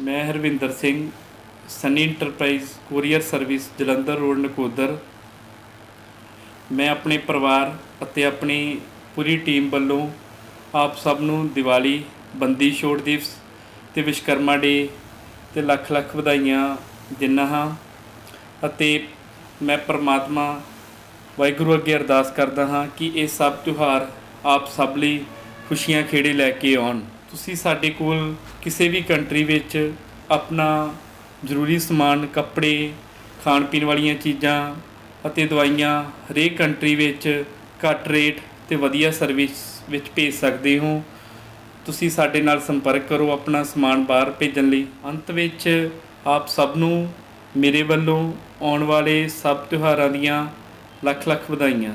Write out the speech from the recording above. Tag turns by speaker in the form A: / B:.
A: ਮੈਂ Harvinder Singh Sunny enterprise courier service Jalandhar road, Nakodar. ਮੈਂ ਆਪਣੇ ਪਰਿਵਾਰ ਅਤੇ ਆਪਣੀ ਪੂਰੀ ਟੀਮ ਵੱਲੋਂ ਆਪ ਸਭ ਨੂੰ ਦੀਵਾਲੀ, ਬੰਦੀ ਛੋੜ ਦਿਵਸ ਤੇ ਵਿਸ਼ਕਰਮਾ ਡੇ ਤੇ ਲੱਖ ਲੱਖ ਵਧਾਈਆਂ ਦਿੰਦਾ ਹਾਂ ਅਤੇ ਮੈਂ ਪ੍ਰਮਾਤਮਾ ਵਾਹਿਗੁਰੂ ਅੱਗੇ ਅਰਦਾਸ ਕਰਦਾ ਹਾਂ ਕਿ ਇਹ ਸਭ ਤਿਉਹਾਰ ਆਪ ਸਭ ਲਈ ਖੁਸ਼ੀਆਂ ਖੇੜੇ ਲੈ ਕੇ ਆਉਣ। ਤੁਸੀਂ ਸਾਡੇ ਕੋਲ ਕਿਸੇ ਵੀ ਕੰਟਰੀ ਵਿੱਚ ਆਪਣਾ ਜ਼ਰੂਰੀ ਸਮਾਨ, ਕੱਪੜੇ ਖਾਣ ਪੀਣ ਵਾਲੀਆਂ ਚੀਜ਼ਾਂ ਅਤੇ ਦਵਾਈਆਂ ਹਰੇਕ ਕੰਟਰੀ ਵਿੱਚ ਘੱਟ ਰੇਟ ਤੇ ਵਧੀਆ ਸਰਵਿਸ ਵਿੱਚ ਭੇਜ ਸਕਦੇ ਹੋ। ਤੁਸੀਂ ਸਾਡੇ ਨਾਲ ਸੰਪਰਕ ਕਰੋ ਆਪਣਾ ਸਮਾਨ ਬਾਹਰ ਭੇਜਣ ਲਈ। ਅੰਤ ਵਿੱਚ ਆਪ ਸਭ ਨੂੰ ਮੇਰੇ ਵੱਲੋਂ ਆਉਣ ਵਾਲੇ ਸਭ ਤਿਉਹਾਰਾਂ ਦੀਆਂ ਲੱਖ ਲੱਖ ਵਧਾਈਆਂ।